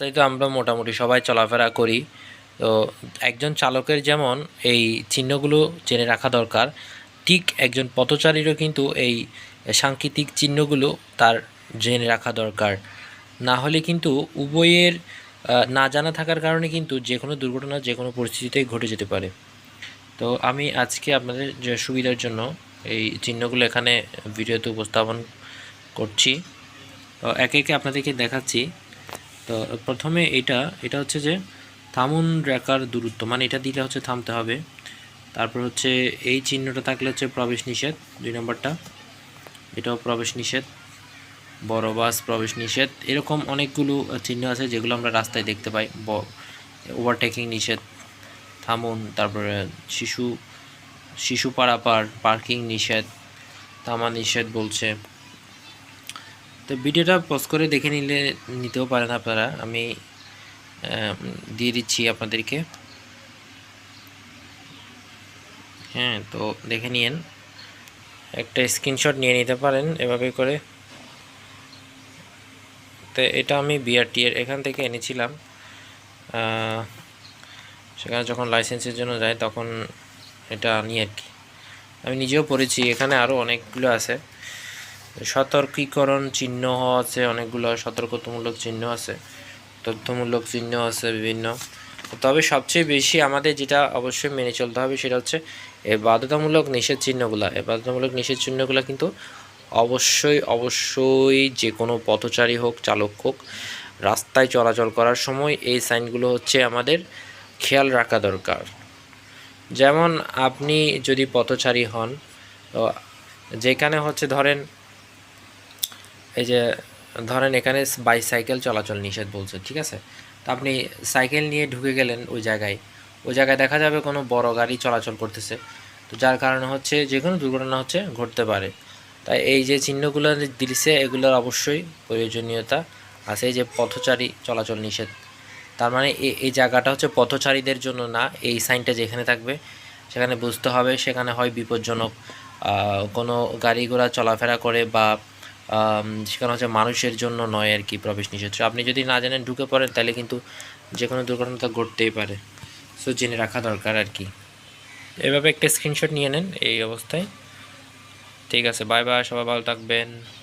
রাস্তায় তো আমরা মোটামুটি সবাই চলাফেরা করি। তো একজন চালকের যেমন এই চিহ্নগুলো জেনে রাখা দরকার, ঠিক একজন পথচারীরও কিন্তু এই সাংকেতিক চিহ্নগুলো তার জেনে রাখা দরকার। না হলে কিন্তু উভয়ের না জানা থাকার কারণে কিন্তু যে কোনো দুর্ঘটনা, যে কোনো পরিস্থিতিতেই ঘটে যেতে পারে। তো আমি আজকে আপনাদের যে সুবিধার জন্য এই চিহ্নগুলো এখানে ভিডিওতে উপস্থাপন করছি। তো একে একে আপনাদেরকে দেখাচ্ছি। তো প্রথমে এটা এটা হচ্ছে যে থামুন রেখার দূরত্ব মানে এটা দিলে হচ্ছে থামতে হবে। তারপর হচ্ছে এই চিহ্নটা থাকলে হচ্ছে প্রবেশ নিষেধ, দুই নম্বরটা। এটাও প্রবেশ নিষেধ, বড় বাস প্রবেশ নিষেধ। এরকম অনেকগুলো চিহ্ন আছে যেগুলো আমরা রাস্তায় দেখতে পাই ওভারটেকিং নিষেধ, থামুন, তারপরে শিশু শিশু পারাপার পার্কিং নিষেধ থামা নিষেধ বলছে। তো ভিডিওটা পজ করে দেখে নিলে, নিতেও পারেন আপনারা। আমি দিয়ে দিচ্ছি আপনাদেরকে। হ্যাঁ তো দেখে নিয়েন। একটা স্ক্রিনশট নিয়ে নিতে পারেন এভাবে করে। তো এটা আমি বিআরটি এর এখান থেকে এনেছিলাম। সেখানে যখন লাইসেন্সের জন্য যাই তখন এটা নিয়ে আর কি। আমি নিজেও পড়েছি, এখানে আরও অনেকগুলো আছে। সতর্কীকরণ চিহ্ন আছে, অনেকগুলো সতর্কতামূলক চিহ্ন আছে, তথ্যমূলক চিহ্ন আছে বিভিন্ন। তবে সবচেয়ে বেশি আমাদের যেটা অবশ্যই মেনে চলতে হবে সেটা হচ্ছে এই বাধ্যতামূলক নিষেধ চিহ্নগুলো। এই বাধ্যতামূলক নিষেধ চিহ্নগুলো কিন্তু অবশ্যই অবশ্যই যে কোনো পথচারী হোক, চালক হোক, রাস্তায় চলাচল করার সময় এই সাইনগুলো হচ্ছে আমাদের খেয়াল রাখা দরকার। যেমন আপনি যদি পথচারী হন যেখানে হচ্ছে ধরেন এই যে ধরেন এখানে বাইসাইকেল চলাচল নিষেধ বলছে, ঠিক আছে? তো আপনি সাইকেল নিয়ে ঢুকে গেলেন ওই জায়গায়। ওই জায়গায় দেখা যাবে কোনো বড় গাড়ি চলাচল করতেছে। তো যার কারণে হচ্ছে যে কোনো দুর্ঘটনা হচ্ছে ঘটতে পারে। তাই এই যে চিহ্নগুলো দিচ্ছে এগুলোর অবশ্যই প্রয়োজনীয়তা আছে। এই যে পথচারী চলাচল নিষেধ। তার মানে এই জায়গাটা হচ্ছে পথচারীদের জন্য না, এই সাইনটা যেখানে থাকবে, সেখানে বুঝতে হবে, সেখানে হয় বিপজ্জনক। কোনো গাড়ি ঘোড়া চলাফেরা করে বা সেখানে হচ্ছে মানুষের জন্য নয় আর কি প্রবেশ নিষেধ। আপনি যদি না জানেন ঢুকে পড়েন, তাহলে কিন্তু যে কোনো দুর্ঘটনা ঘটতেই পারে। সো জেনে রাখা দরকার আর কি। এভাবে একটা স্ক্রিনশট নিয়ে নেন এই অবস্থায়। ঠিক আছে বাই বাই সবাই ভালো থাকবেন।